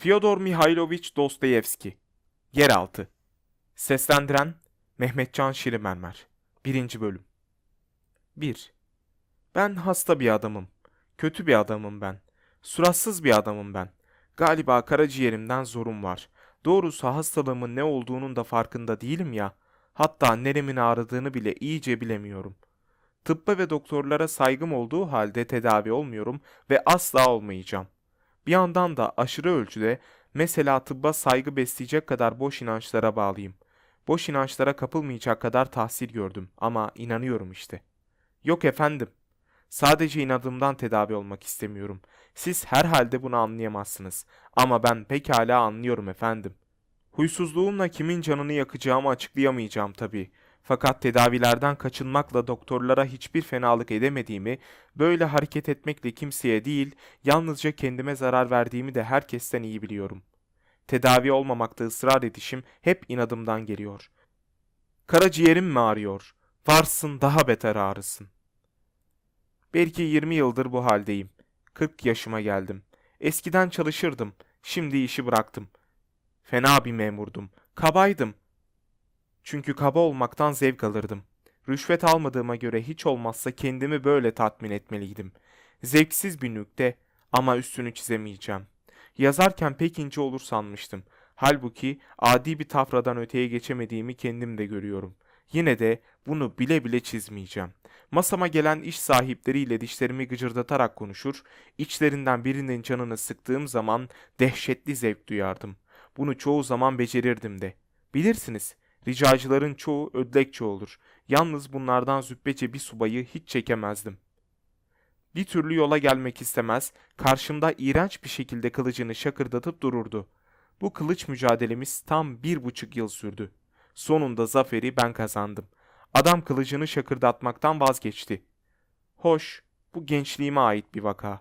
Fyodor Mihailovich Dostoyevski Yeraltı Seslendiren Mehmetcan Şirimermer 1. Bölüm 1. Ben hasta bir adamım. Kötü bir adamım ben. Suratsız bir adamım ben. Galiba karaciğerimden zorum var. Doğrusu hastalığımın ne olduğunun da farkında değilim ya. Hatta neremin ağrıdığını bile iyice bilemiyorum. Tıbba ve doktorlara saygım olduğu halde tedavi olmuyorum ve asla olmayacağım. Bir yandan da aşırı ölçüde mesela tıbba saygı besleyecek kadar boş inançlara bağlıyım. Boş inançlara kapılmayacak kadar tahsil gördüm ama inanıyorum işte. Yok efendim. Sadece inadımdan tedavi olmak istemiyorum. Siz herhalde bunu anlayamazsınız. Ama ben pekala anlıyorum efendim. Huysuzluğumla kimin canını yakacağımı açıklayamayacağım tabii. Fakat tedavilerden kaçınmakla doktorlara hiçbir fenalık edemediğimi, böyle hareket etmekle kimseye değil, yalnızca kendime zarar verdiğimi de herkesten iyi biliyorum. Tedavi olmamakta ısrar edişim hep inadımdan geliyor. Karaciğerim mi ağrıyor? Varsın daha beter ağrısın. Belki 20 yıldır bu haldeyim. 40 yaşıma geldim. Eskiden çalışırdım. Şimdi işi bıraktım. Fena bir memurdum. Kabaydım. Çünkü kaba olmaktan zevk alırdım. Rüşvet almadığıma göre hiç olmazsa kendimi böyle tatmin etmeliydim. Zevksiz bir nükte ama üstünü çizemeyeceğim. Yazarken pek ince olur sanmıştım. Halbuki adi bir tafradan öteye geçemediğimi kendim de görüyorum. Yine de bunu bile bile çizmeyeceğim. Masama gelen iş sahipleriyle dişlerimi gıcırdatarak konuşur, içlerinden birinin canını sıktığım zaman dehşetli zevk duyardım. Bunu çoğu zaman becerirdim de. Bilirsiniz, ricacıların çoğu ödlekçe olur. Yalnız bunlardan züppece bir subayı hiç çekemezdim. Bir türlü yola gelmek istemez, karşımda iğrenç bir şekilde kılıcını şakırdatıp dururdu. Bu kılıç mücadelemiz tam bir buçuk yıl sürdü. Sonunda zaferi ben kazandım. Adam kılıcını şakırdatmaktan vazgeçti. Hoş, bu gençliğime ait bir vaka.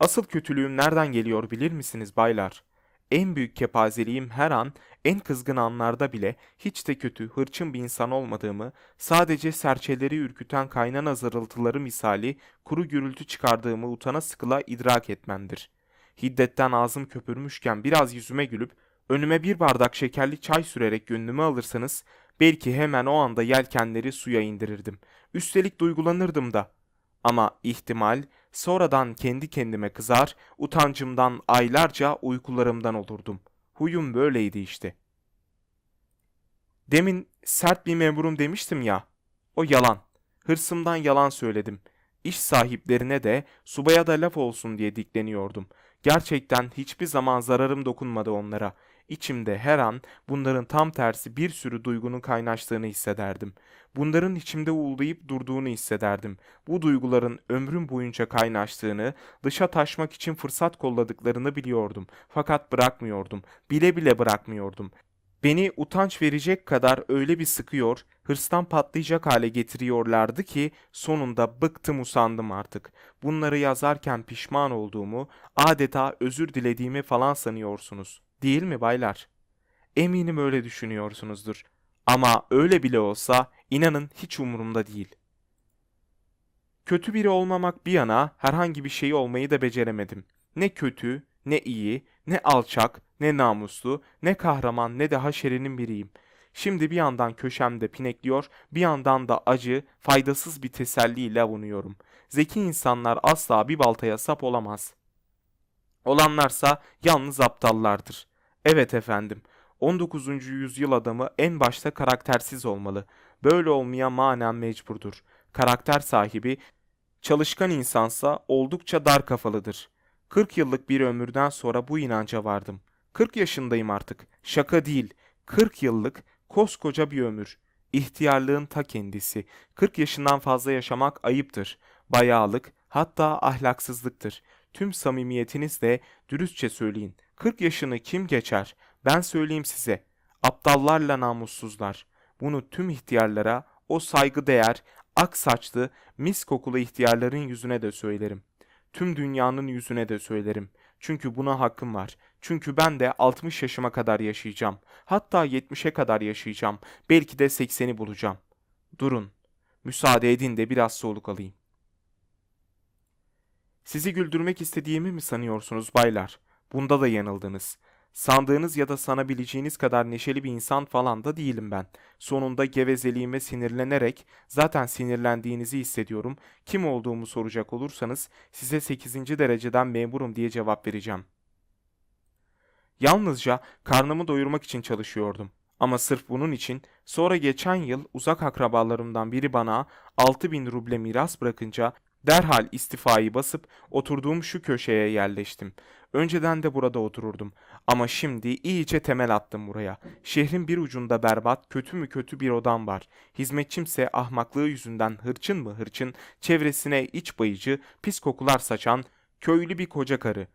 Asıl kötülüğüm nereden geliyor bilir misiniz baylar? En büyük kepazeliğim her an, en kızgın anlarda bile hiç de kötü, hırçın bir insan olmadığımı, sadece serçeleri ürküten kaynana zırıltıları misali kuru gürültü çıkardığımı utana sıkıla idrak etmemdir. Hiddetten ağzım köpürmüşken biraz yüzüme gülüp, önüme bir bardak şekerli çay sürerek gönlümü alırsanız, belki hemen o anda yelkenleri suya indirirdim. Üstelik duygulanırdım da. Ama ihtimal sonradan kendi kendime kızar, utancımdan aylarca uykularımdan olurdum. Huyum böyleydi işte. Demin sert bir memurum demiştim ya. O yalan. Hırsımdan yalan söyledim. İş sahiplerine de subaya da laf olsun diye dikleniyordum. Gerçekten hiçbir zaman zararım dokunmadı onlara. İçimde her an bunların tam tersi bir sürü duygunun kaynaştığını hissederdim. Bunların içimde uğuldayıp durduğunu hissederdim. Bu duyguların ömrüm boyunca kaynaştığını, dışa taşmak için fırsat kolladıklarını biliyordum. Fakat bırakmıyordum. Bile bile bırakmıyordum. Beni utanç verecek kadar öyle bir sıkıyor, hırstan patlayacak hale getiriyorlardı ki sonunda bıktım usandım artık. Bunları yazarken pişman olduğumu, adeta özür dilediğimi falan sanıyorsunuz. Değil mi baylar? Eminim öyle düşünüyorsunuzdur. Ama öyle bile olsa inanın hiç umurumda değil. Kötü biri olmamak bir yana herhangi bir şey olmayı da beceremedim. Ne kötü, ne iyi, ne alçak, ne namuslu, ne kahraman ne de haşerinin biriyim. Şimdi bir yandan köşemde pinekliyor, bir yandan da acı, faydasız bir teselliyle avunuyorum. Zeki insanlar asla bir baltaya sap olamaz. Olanlarsa yalnız aptallardır. Evet efendim, 19. yüzyıl adamı en başta karaktersiz olmalı. Böyle olmaya manen mecburdur. Karakter sahibi, çalışkan insansa oldukça dar kafalıdır. 40 yıllık bir ömürden sonra bu inanca vardım. 40 yaşındayım artık. Şaka değil. 40 yıllık koskoca bir ömür. İhtiyarlığın ta kendisi. 40 yaşından fazla yaşamak ayıptır. Bayağılık, hatta ahlaksızlıktır. Tüm samimiyetinizle dürüstçe söyleyin. 40 yaşını kim geçer? Ben söyleyeyim size. Aptallarla namussuzlar. Bunu tüm ihtiyarlara, o saygıdeğer, ak saçlı, mis kokulu ihtiyarların yüzüne de söylerim. Tüm dünyanın yüzüne de söylerim. Çünkü buna hakkım var. Çünkü ben de 60 yaşıma kadar yaşayacağım. Hatta 70'e kadar yaşayacağım. Belki de 80'i bulacağım. Durun. Müsaade edin de biraz soluk alayım. Sizi güldürmek istediğimi mi sanıyorsunuz baylar? Bunda da yanıldınız. Sandığınız ya da sanabileceğiniz kadar neşeli bir insan falan da değilim ben. Sonunda gevezeliğime sinirlenerek zaten sinirlendiğinizi hissediyorum. Kim olduğumu soracak olursanız size 8. dereceden memurum diye cevap vereceğim. Yalnızca karnımı doyurmak için çalışıyordum. Ama sırf bunun için sonra geçen yıl uzak akrabalarımdan biri bana 6000 ruble miras bırakınca derhal istifayı basıp oturduğum şu köşeye yerleştim. Önceden de burada otururdum. Ama şimdi iyice temel attım buraya. Şehrin bir ucunda berbat, kötü mü kötü bir odam var. Hizmetçimse ahmaklığı yüzünden hırçın mı hırçın, çevresine iç bayıcı, pis kokular saçan, köylü bir koca karı.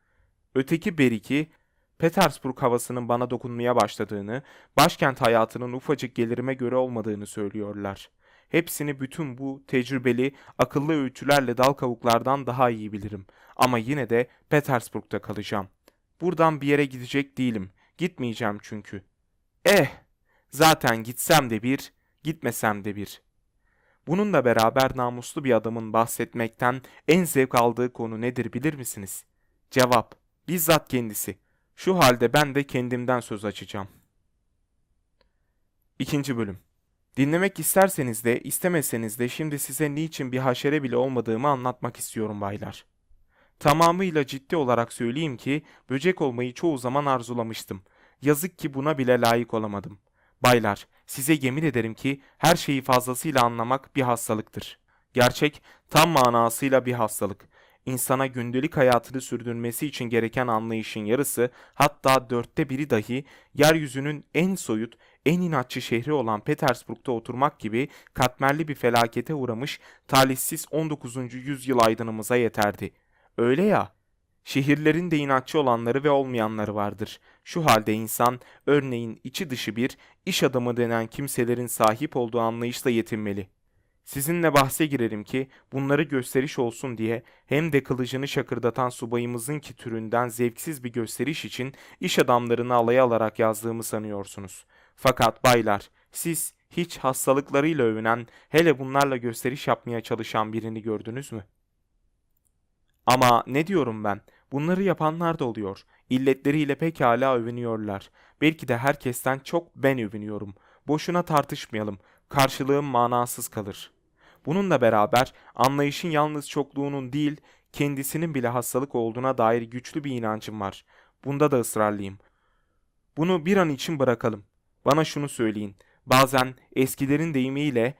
Öteki Beriki, Petersburg havasının bana dokunmaya başladığını, başkent hayatının ufacık gelirime göre olmadığını söylüyorlar. Hepsini bütün bu tecrübeli, akıllı öğütülerle dal kavuklardan daha iyi bilirim. Ama yine de Petersburg'da kalacağım. Buradan bir yere gidecek değilim. Gitmeyeceğim çünkü. Eh, zaten gitsem de bir, gitmesem de bir. Bununla beraber namuslu bir adamın bahsetmekten en zevk aldığı konu nedir bilir misiniz? Cevap, bizzat kendisi. Şu halde ben de kendimden söz açacağım. İkinci bölüm. Dinlemek isterseniz de istemeseniz de şimdi size niçin bir haşere bile olmadığımı anlatmak istiyorum baylar. Tamamıyla ciddi olarak söyleyeyim ki böcek olmayı çoğu zaman arzulamıştım. Yazık ki buna bile layık olamadım. Baylar, size yemin ederim ki her şeyi fazlasıyla anlamak bir hastalıktır. Gerçek, tam manasıyla bir hastalık. İnsana gündelik hayatını sürdürmesi için gereken anlayışın yarısı, hatta dörtte biri dahi yeryüzünün en soyut, en inatçı şehri olan Petersburg'da oturmak gibi katmerli bir felakete uğramış talihsiz 19. yüzyıl aydınımıza yeterdi. Öyle ya, şehirlerin de inatçı olanları ve olmayanları vardır. Şu halde insan, örneğin içi dışı bir, iş adamı denen kimselerin sahip olduğu anlayışla yetinmeli. Sizinle bahse girerim ki bunları gösteriş olsun diye hem de kılıcını şakırdatan subayımızın ki türünden zevksiz bir gösteriş için iş adamlarını alaya alarak yazdığımı sanıyorsunuz. Fakat baylar, siz hiç hastalıklarıyla övünen, hele bunlarla gösteriş yapmaya çalışan birini gördünüz mü? Ama ne diyorum ben? Bunları yapanlar da oluyor. İlletleriyle pekala övünüyorlar. Belki de herkesten çok ben övünüyorum. Boşuna tartışmayalım. Karşılığım manasız kalır. Bununla beraber anlayışın yalnız çokluğunun değil, kendisinin bile hastalık olduğuna dair güçlü bir inancım var. Bunda da ısrarlıyım. Bunu bir an için bırakalım. Bana şunu söyleyin. Bazen eskilerin deyimiyle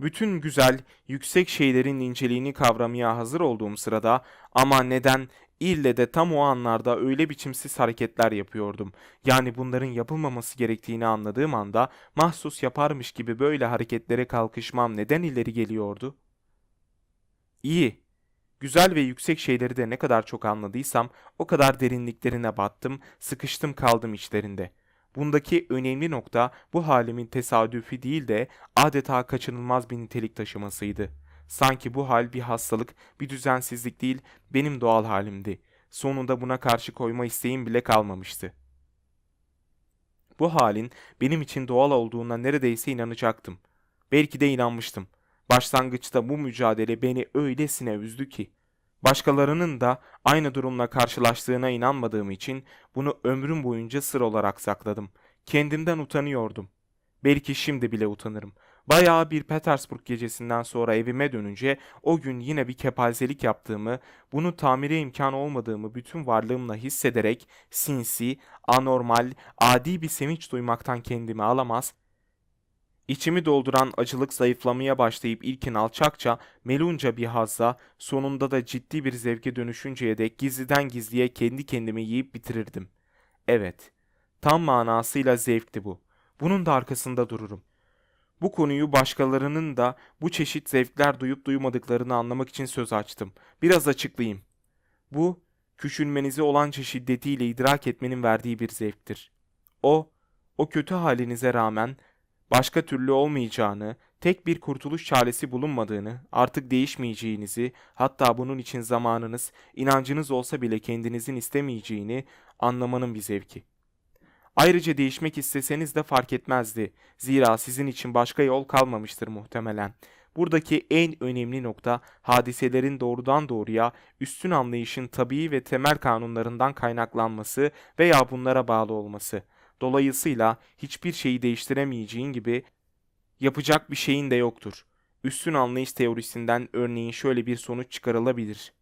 bütün güzel, yüksek şeylerin inceliğini kavramaya hazır olduğum sırada ama neden ille de tam o anlarda öyle biçimsiz hareketler yapıyordum. Yani bunların yapılmaması gerektiğini anladığım anda mahsus yaparmış gibi böyle hareketlere kalkışmam neden ileri geliyordu? İyi. Güzel ve yüksek şeyleri de ne kadar çok anladıysam o kadar derinliklerine battım, sıkıştım kaldım içlerinde.'' Bundaki önemli nokta bu halimin tesadüfi değil de adeta kaçınılmaz bir nitelik taşımasıydı. Sanki bu hal bir hastalık, bir düzensizlik değil, benim doğal halimdi. Sonunda buna karşı koyma isteğim bile kalmamıştı. Bu halin benim için doğal olduğuna neredeyse inanacaktım. Belki de inanmıştım. Başlangıçta bu mücadele beni öylesine üzdü ki. Başkalarının da aynı durumla karşılaştığına inanmadığım için bunu ömrüm boyunca sır olarak sakladım. Kendimden utanıyordum. Belki şimdi bile utanırım. Bayağı bir Petersburg gecesinden sonra evime dönünce o gün yine bir kepazelik yaptığımı, bunu tamire imkanı olmadığımı bütün varlığımla hissederek sinsi, anormal, adi bir sevinç duymaktan kendimi alamaz, İçimi dolduran acılık zayıflamaya başlayıp ilkin alçakça, melunca bir hazza, sonunda da ciddi bir zevke dönüşünceye dek gizliden gizliye kendi kendimi yiyip bitirirdim. Evet, tam manasıyla zevkti bu. Bunun da arkasında dururum. Bu konuyu başkalarının da bu çeşit zevkler duyup duymadıklarını anlamak için söz açtım. Biraz açıklayayım. Bu, küçülmenizi olanca şiddetiyle idrak etmenin verdiği bir zevktir. O, o kötü halinize rağmen başka türlü olmayacağını, tek bir kurtuluş çaresi bulunmadığını, artık değişmeyeceğinizi, hatta bunun için zamanınız, inancınız olsa bile kendinizin istemeyeceğini anlamanın bir zevki. Ayrıca değişmek isteseniz de fark etmezdi. Zira sizin için başka yol kalmamıştır muhtemelen. Buradaki en önemli nokta hadiselerin doğrudan doğruya üstün anlayışın tabii ve temel kanunlarından kaynaklanması veya bunlara bağlı olması. Dolayısıyla hiçbir şeyi değiştiremeyeceğin gibi yapacak bir şeyin de yoktur. Üstün anlayış teorisinden örneğin şöyle bir sonuç çıkarılabilir.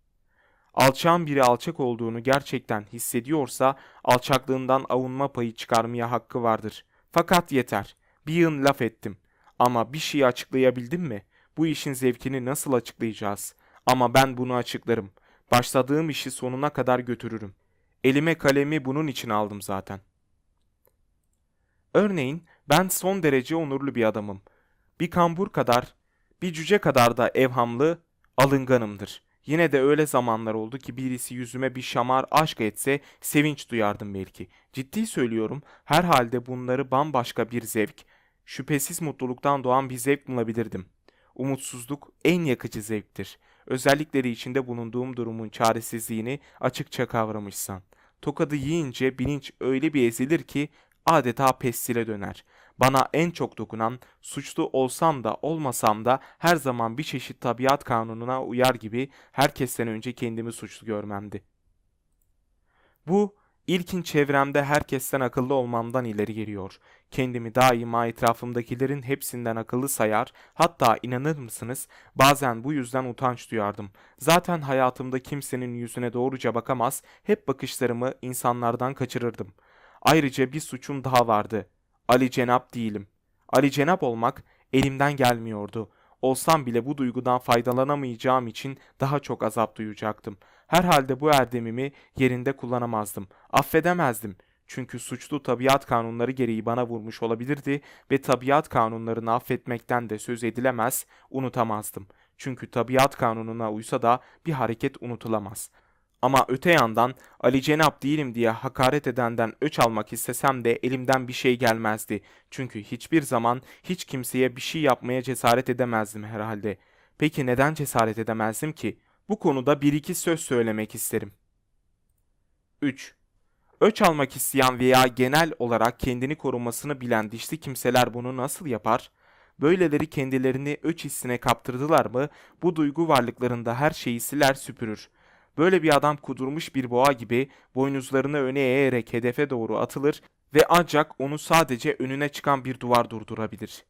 Alçağın biri alçak olduğunu gerçekten hissediyorsa alçaklığından avunma payı çıkarmaya hakkı vardır. Fakat yeter. Bir yığın laf ettim. Ama bir şeyi açıklayabildim mi? Bu işin zevkini nasıl açıklayacağız? Ama ben bunu açıklarım. Başladığım işi sonuna kadar götürürüm. Elime kalemi bunun için aldım zaten. Örneğin ben son derece onurlu bir adamım. Bir kambur kadar, bir cüce kadar da evhamlı, alınganımdır. Yine de öyle zamanlar oldu ki birisi yüzüme bir şamar aşk etse sevinç duyardım belki. Ciddi söylüyorum, herhalde bunları bambaşka bir zevk, şüphesiz mutluluktan doğan bir zevk bulabilirdim. Umutsuzluk en yakıcı zevktir. Özellikleri içinde bulunduğum durumun çaresizliğini açıkça kavramışsan. Tokadı yiyince bilinç öyle bir ezilir ki adeta pestile döner. Bana en çok dokunan, suçlu olsam da olmasam da her zaman bir çeşit tabiat kanununa uyar gibi herkesten önce kendimi suçlu görmemdi. Bu, ilkin çevremde herkesten akıllı olmamdan ileri geliyor. Kendimi daima etrafımdakilerin hepsinden akıllı sayar, hatta inanır mısınız bazen bu yüzden utanç duyardım. Zaten hayatımda kimsenin yüzüne doğruca bakamaz, hep bakışlarımı insanlardan kaçırırdım. Ayrıca bir suçum daha vardı. Ali Cenap değilim. Ali Cenap olmak elimden gelmiyordu. Olsam bile bu duygudan faydalanamayacağım için daha çok azap duyacaktım. Herhalde bu erdemimi yerinde kullanamazdım. Affedemezdim. Çünkü suçlu tabiat kanunları gereği bana vurmuş olabilirdi ve tabiat kanunlarını affetmekten de söz edilemez, unutamazdım. Çünkü tabiat kanununa uysa da bir hareket unutulamaz. Ama öte yandan Ali Cenap değilim diye hakaret edenden öç almak istesem de elimden bir şey gelmezdi. Çünkü hiçbir zaman hiç kimseye bir şey yapmaya cesaret edemezdim herhalde. Peki neden cesaret edemezdim ki? Bu konuda bir iki söz söylemek isterim. 3. Öç almak isteyen veya genel olarak kendini korumasını bilen dişli kimseler bunu nasıl yapar? Böyleleri kendilerini öç hissine kaptırdılar mı bu duygu varlıklarında her şeyi siler süpürür. Böyle bir adam kudurmuş bir boğa gibi boynuzlarını öne eğerek hedefe doğru atılır ve ancak onu sadece önüne çıkan bir duvar durdurabilir.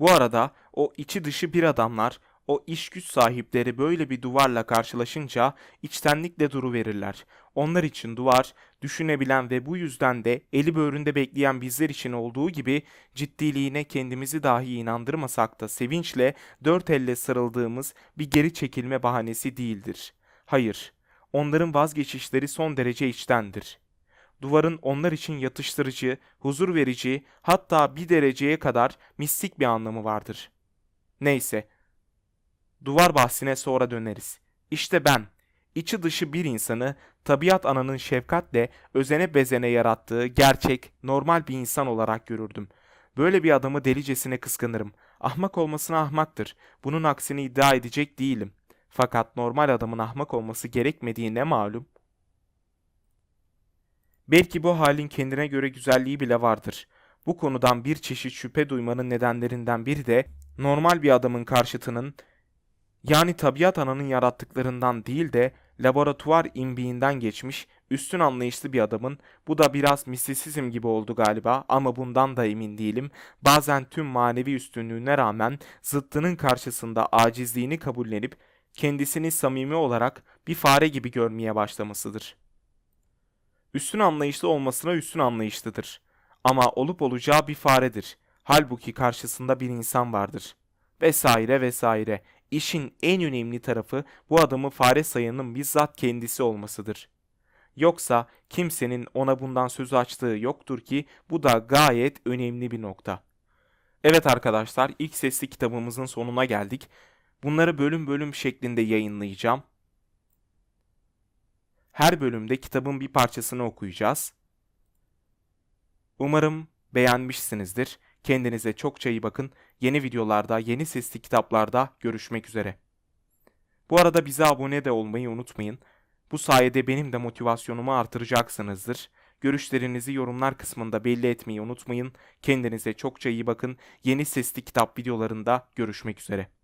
Bu arada o içi dışı bir adamlar, o iş güç sahipleri böyle bir duvarla karşılaşınca içtenlikle duru verirler. Onlar için duvar, düşünebilen ve bu yüzden de eli böğründe bekleyen bizler için olduğu gibi ciddiliğine kendimizi dahi inandırmasak da sevinçle dört elle sarıldığımız bir geri çekilme bahanesi değildir. Hayır, onların vazgeçişleri son derece içtendir. Duvarın onlar için yatıştırıcı, huzur verici, hatta bir dereceye kadar mistik bir anlamı vardır. Neyse, duvar bahsine sonra döneriz. İşte ben, içi dışı bir insanı tabiat ananın şefkatle özene bezene yarattığı gerçek, normal bir insan olarak görürdüm. Böyle bir adamı delicesine kıskanırım. Ahmak olmasına ahmaktır. Bunun aksini iddia edecek değilim. Fakat normal adamın ahmak olması gerekmediği ne malum? Belki bu halin kendine göre güzelliği bile vardır. Bu konudan bir çeşit şüphe duymanın nedenlerinden biri de normal bir adamın karşıtının yani tabiat ananın yarattıklarından değil de laboratuvar imbiğinden geçmiş üstün anlayışlı bir adamın bu da biraz mistisizm gibi oldu galiba ama bundan da emin değilim. Bazen tüm manevi üstünlüğüne rağmen zıttının karşısında acizliğini kabullenip kendisini samimi olarak bir fare gibi görmeye başlamasıdır. Üstün anlayışlı olmasına üstün anlayışlıdır. Ama olup olacağı bir faredir. Halbuki karşısında bir insan vardır. Vesaire vesaire. İşin en önemli tarafı bu adamı fare sayanın bizzat kendisi olmasıdır. Yoksa kimsenin ona bundan söz açtığı yoktur ki bu da gayet önemli bir nokta. Evet arkadaşlar ilk sesli kitabımızın sonuna geldik. Bunları bölüm bölüm şeklinde yayınlayacağım. Her bölümde kitabın bir parçasını okuyacağız. Umarım beğenmişsinizdir. Kendinize çokça iyi bakın. Yeni videolarda, yeni sesli kitaplarda görüşmek üzere. Bu arada bize abone de olmayı unutmayın. Bu sayede benim de motivasyonumu artıracaksınızdır. Görüşlerinizi yorumlar kısmında belli etmeyi unutmayın. Kendinize çokça iyi bakın. Yeni sesli kitap videolarında görüşmek üzere.